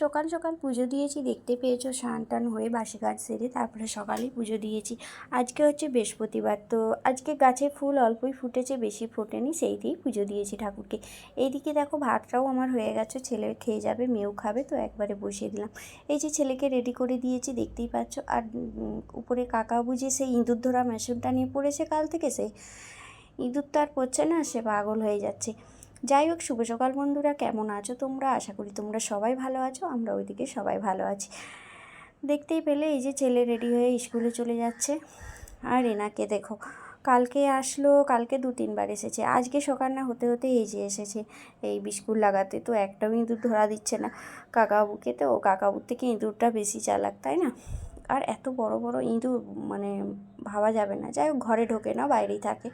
সকাল সকাল পুজো দিয়েছি, দেখতে পেয়েছ, স্নান টান হয়ে বাসি গাছ সেরে তারপরে সকালেই পুজো দিয়েছি। আজকে হচ্ছে বৃহস্পতিবার, তো আজকে গাছে ফুল অল্পই ফুটেছে, বেশি ফোটেনি সেই দিয়েই পুজো দিয়েছি ঠাকুরকে। এইদিকে দেখো ভাতটাও আমার হয়ে গেছে, ছেলে খেয়ে যাবে, মেয়েও খাবে, তো একবারে বসিয়ে দিলাম। এই যে ছেলেকে রেডি করে দিয়েছি, দেখতেই পাচ্ছ, আর উপরে কাকা বুঝে সেই ইঁদুর ধরা মেশিনটা নিয়ে পড়েছে কাল থেকে সে ইঁদুর তো আর পড়ছে না, সে পাগল হয়ে যাচ্ছে। যাই হোক, শুভ সকাল বন্ধুরা। কেমন আছো তোমরা? আশা করি তোমরা সবাই ভালো আছো, আমরা ওইদিকে সবাই ভালো আছি। দেখতেই পেলে এই যে ছেলে রেডি হয়ে স্কুলে চলে যাচ্ছে। আর এনাকে দেখো, কালকে আসলো, কালকে দু তিনবার এসেছে। আজকে সকাল না, হতে হতে এই যে এসেছে। এই বিস্কুট লাগাতে তো একটাও ইঁদুর ধরা দিচ্ছে না কাকাবুকে তো। কাকাবুর থেকে ইঁদুরটা বেশি চালাক, তাই না? আর এত বড় বড় ইঁদুর মানে ভাবা যাবে না। যাই হোক, ঘরে ঢোকে না, বাইরেই থাকে।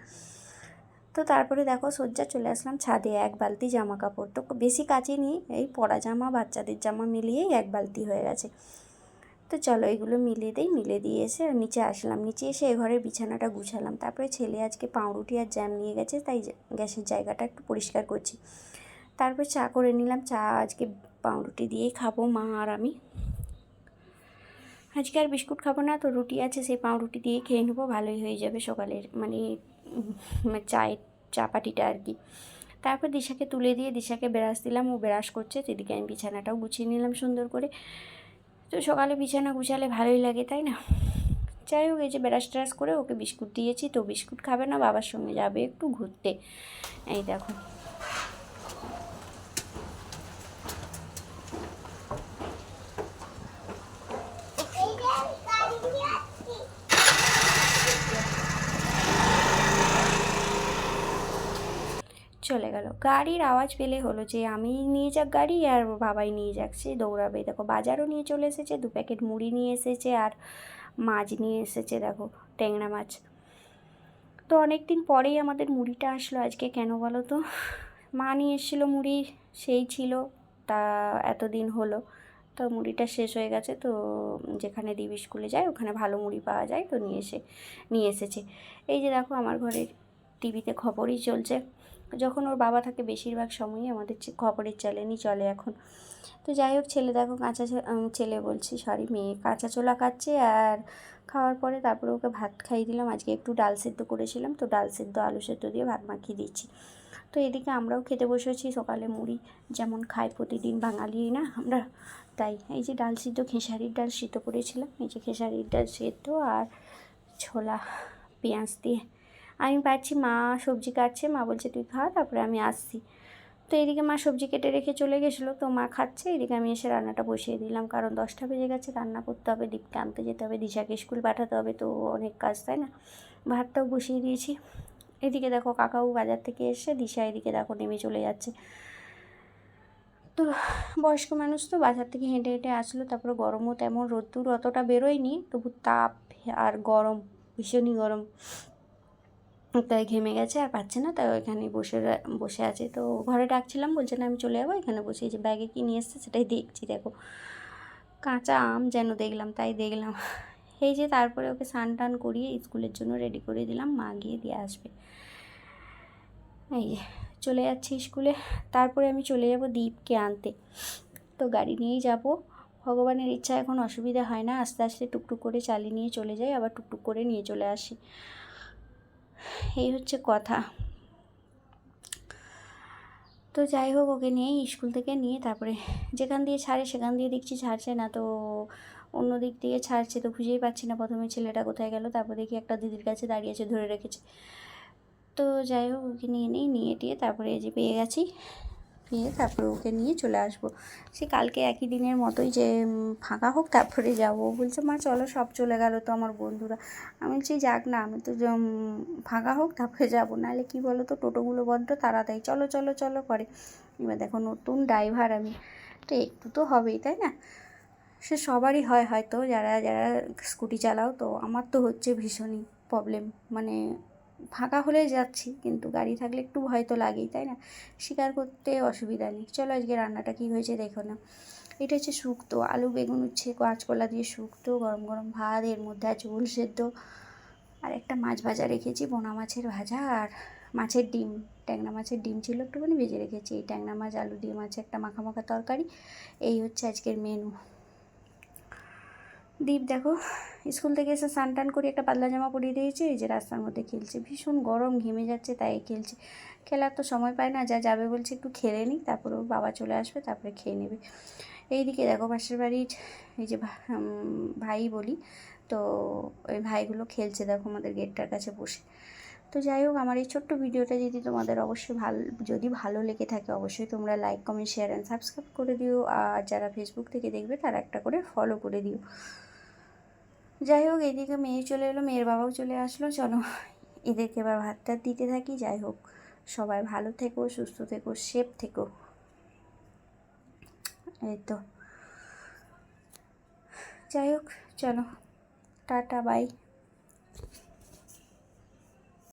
তো তারপরে দেখো সজ্জা চলে আসলাম ছাদে এক বালতি জামা কাপড় তো বেশি কাচে নিই, এই পরা জামা, বাচ্চাদের জামা মিলিয়েই এক বালতি হয়ে গেছে। তো চলো এগুলো মিলিয়ে দেই, মিলে দিয়ে এসে নিচে আসলাম। নিচে এসে এ ঘরের বিছানাটা গুছালাম। তারপরে ছেলে আজকে পাউরুটি আর জ্যাম নিয়ে গেছে, তাই গ্যাসের জায়গাটা একটু পরিষ্কার করছি। তারপর চা করে নিলাম। চা আজকে পাউরুটি দিয়েই খাব মা আর আমি। আজকে আর বিস্কুট খাব না, তো রুটি আছে, সেই পাউরুটি দিয়ে খেয়ে নেব, ভালোই হয়ে যাবে সকালের। মানে চায়ের চাপাটিটা আর কি। তারপর দিশাকে তুলে দিয়ে দিশাকে ব্রাশ দিলাম, ও ব্রাশ করছে সেদিকে আমি বিছানাটাও গুছিয়ে নিলাম সুন্দর করে। তো সকালে বিছানা গুছালে ভালোই লাগে, তাই না? যাই হোক, এই যে ব্রাশ ট্রাশ করে ওকে বিস্কুট দিয়েছি, তো বিস্কুট খাবে না, বাবার সঙ্গে যাবে একটু ঘুরতে। এই দেখো। চলে গেল। গাড়ির আওয়াজ পেলে হলো যে, আমি নিয়ে যাক গাড়ি আর বাবাই নিয়ে সে দৌড়াবে। দেখো, বাজারও নিয়ে চলে এসেছে, দু প্যাকেট মুড়ি নিয়ে এসেছে আর মাছ নিয়ে এসেছে, দেখো, ট্যাংরা মাছ। তো অনেক দিন পরেই আমাদের মুড়িটা আসলো, আজকে কেন বলো তো? মা নিয়ে এসেছিল মুড়ি, সেই ছিল, তা এতদিন হলো। তো মুড়িটা শেষ হয়ে গেছে, তো যেখানে দিবি স্কুলে যায়, ওখানে ভালো মুড়ি পাওয়া যায়, তো নিয়ে এসে, নিয়ে এসেছে। এই যে দেখো, আমার ঘরের টিভিতে খবরই চলছে। যখন ওর বাবা থাকে বেশিরভাগ সময়ই আমাদের খবরের চ্যানেলই চলে এখন। তো যাই হোক, ছেলে দেখো কাঁচা ছেলে বলছি সরি মেয়ে কাঁচা ছোলা খাচ্ছে আর খাওয়ার পরে তারপরে ওকে ভাত খাইয়ে দিলাম। আজকে একটু ডাল সেদ্ধ করেছিলাম, তো ডাল সেদ্ধ, আলু সেদ্ধ দিয়ে ভাত মাখিয়ে দিচ্ছি। তো এদিকে আমরাও খেতে বসেছি, সকালে মুড়ি যেমন খাই প্রতিদিন বাঙালি না আমরা, তাই এই যে ডাল সিদ্ধ, খেসারির ডাল সিদ্ধ করেছিলাম। এই যে খেসারির ডাল সেদ্ধ আর ছোলা পেঁয়াজ দিয়ে আমি পাচ্ছি মা সবজি কাটছে, মা বলছে, তুই খা, তারপরে আমি আসছি। তো এদিকে মা সবজি কেটে রেখে চলে গেছিল, তো মা খাচ্ছে, এদিকে আমি এসে রান্নাটা বসিয়ে দিলাম, কারণ দশটা বেজে গেছে, রান্না করতে হবে, দীপকে আনতে যেতে হবে, দিশাকে স্কুল পাঠাতে হবে, তো অনেক কাজ, তাই না? ভাতটাও বসিয়ে দিয়েছি। এদিকে দেখো কাকাও বাজার থেকে এসে, দিশা এদিকে দেখো নেমে চলে যাচ্ছে। তো বয়স্ক মানুষ তো বাজার থেকে হেঁটে হেঁটে আসলো, তারপরে গরমও তেমন, রোদ্দুর অতটা বেরোয়নি, তবু তাপ আর গরম, ভীষণই গরম। তাই ঘেমে গেছে আর পাচ্ছে না, তাই ওইখানে বসে বসে আছে। তো ঘরে ডাকছিলাম, বলছে না আমি চলে যাব, এখানে বসে যে ব্যাগে কী নিয়ে এসছে সেটাই দেখছি, দেখো। কাঁচা আম যেন দেখলাম, তাই দেখলাম। এই যে তারপরে ওকে স্নান টান করিয়ে স্কুলের জন্য রেডি করে দিলাম, মা গিয়ে দিয়ে আসবে। এই চলে যাচ্ছি স্কুলে, তারপরে আমি চলে যাব দীপকে আনতে। তো গাড়ি নিয়েই যাব। ভগবানের ইচ্ছা এখন অসুবিধা হয় না, আস্তে আস্তে টুকটুক করে চালিয়ে নিয়ে চলে যাই, আবার টুকটুক করে নিয়ে চলে আসি। এই হচ্ছে কথা। তো যাই হোক, ওকে নিয়ে স্কুল থেকে নিয়ে তারপরে যেখান দিয়ে ছাড়ে সেখান দিয়ে দেখছি ছাড়ছে না, তো অন্য দিক দিয়ে ছাড়ছে তো খুঁজেই পাচ্ছি না। প্রথমে ছেলেটা কোথায় গেল, তারপর দেখি একটা দিদির কাছে দাঁড়িয়েছে ধরে রেখেছে। তো যাই হোক, ওকে নিয়ে নিই, নিয়ে টিয়ে তারপরে যে পেয়ে গেছি। পেয়ে তারপরে ওকে নিয়ে চলে আসব। সে কালকে একই দিনের মতোই যে ফাঁকা হোক তারপরে যাব। বলছে, মা, চলো, সব চলে গেল তো আমার বন্ধুরা। আমি বলছি, যাক না, আমি তো ফাঁকা হোক তারপরে যাব। নাহলে কি বলো তো টোটোগুলো বড্ড তাড়াতাড়ি। চলো চলো চলো করে এবার দেখো, নতুন ড্রাইভার আমি। তো একটু তো হবেই, তাই না? সে সবারই হয় হয়তো, যারা যারা স্কুটি চালাও তো, আমার তো হচ্ছে ভীষণই প্রবলেম মানে ফাঁকা হলে যাচ্ছি, কিন্তু গাড়ি থাকলে একটু ভয় তো লাগেই, তাই না? স্বীকার করতে অসুবিধা নেই। চলো আজকে রান্নাটা কী হয়েছে দেখো না। এটা হচ্ছে শুক্তো, আলু, বেগুন, উচ্ছে, কাঁচকলা দিয়ে শুক্তো, গরম গরম ভাত, এর মধ্যে আছে উল সেদ্ধ, আর একটা মাছ ভাজা রেখেছি বোনা মাছের ভাজা আর মাছের ডিম। ট্যাংরা মাছের ডিম ছিল একটুখানি, ভেজে রেখেছি। এই ট্যাংরা মাছ, আলু ডিম আছে একটা মাখা মাখা তরকারি, এই হচ্ছে আজকের মেনু দীপ, দেখো, স্কুল থেকে এসে স্নান টান করে একটা পাতলা জামা পরিয়ে দিয়েছে, এই যে রাস্তার মধ্যে খেলছে। ভীষণ গরম, ঘেমে যাচ্ছে, তাই খেলছে। খেলার তো সময় পায় না, যা যাবে বলছে একটু খেলে নিই তারপরে ওর বাবা চলে আসবে, তারপরে খেয়ে নেবে। এইদিকে দেখো, পাশের বাড়ির এই যে ভাই বলি, তো ওই ভাইগুলো খেলছে, দেখো, আমাদের গেটটার কাছে বসে। তো যাই হোক, আমার এই ছোট্ট ভিডিওটা যদি তোমাদের অবশ্যই ভালো যদি ভালো লেগে থাকে, অবশ্যই তোমরা like comment share and subscribe করে দিও। আর যারা ফেসবুক থেকে দেখবে, তারা একটা করে ফলো করে দিও। যাই হোক, এদিকে মেয়ে চলে এলো, মেয়ের বাবাও চলে আসলো। চলো, এদেরকে এবার ভাত টাত দিতে থাকি। যাই হোক, সবাই ভালো থেকো, সুস্থ থেকো, সেফ থেকো। এই তো। যাই হোক, চলো, টাটা, বাই।